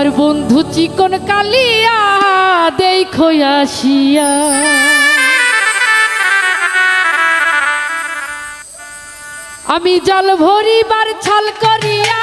আমার বন্ধু চিকন কালিয়া দেখো আসিয়া। আমি জল ভরিবার ছাল করিয়া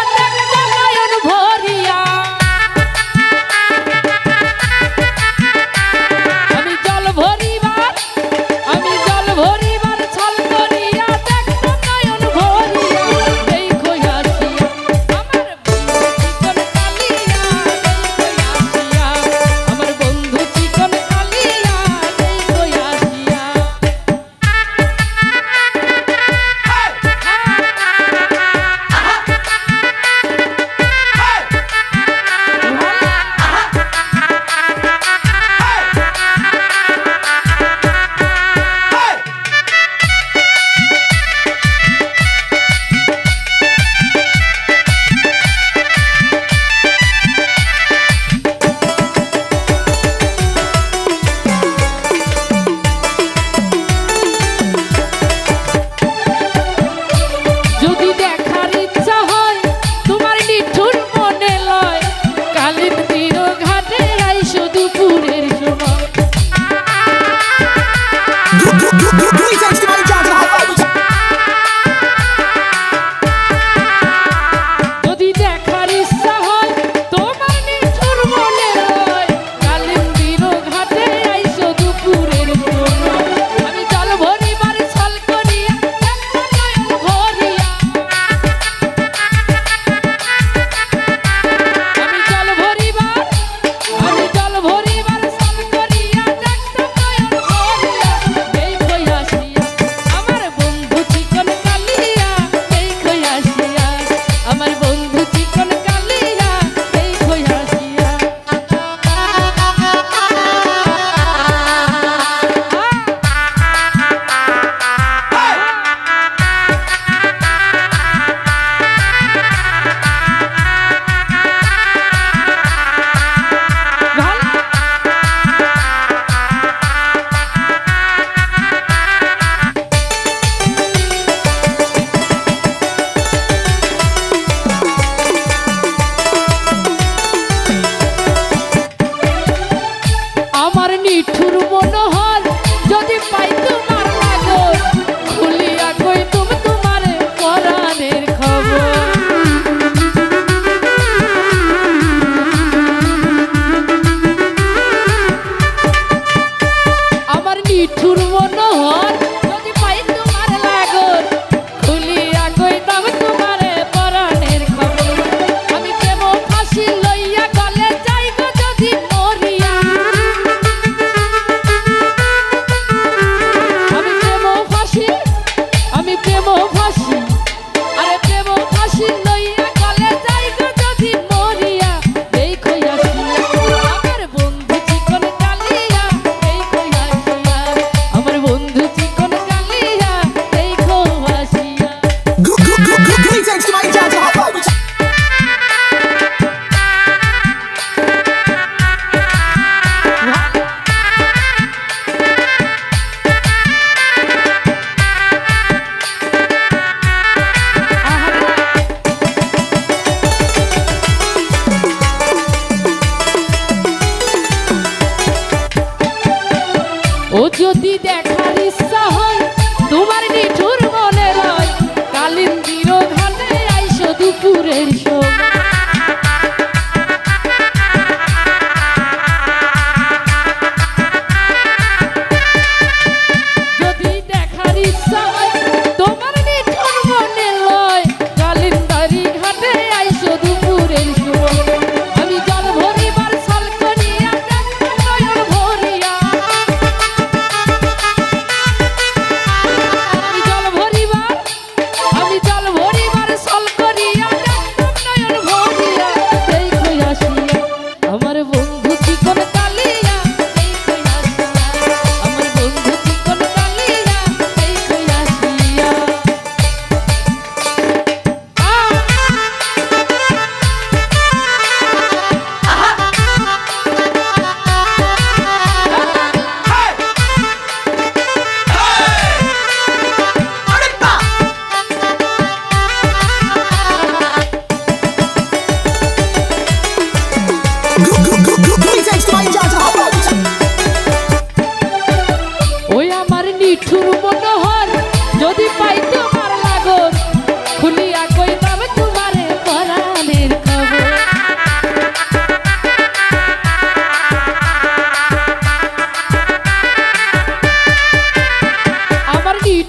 ও যদি দেখারি ইচ্ছা তোমার নিঠুর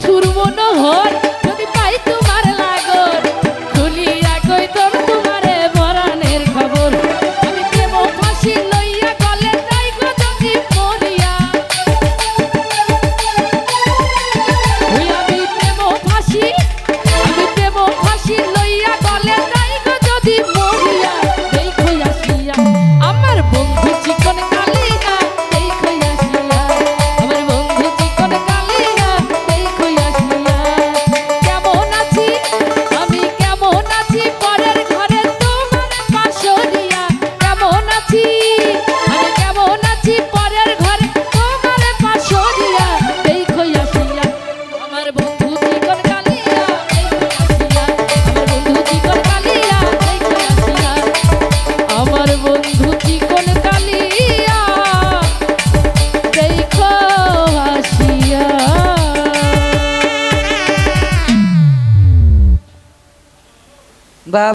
tudo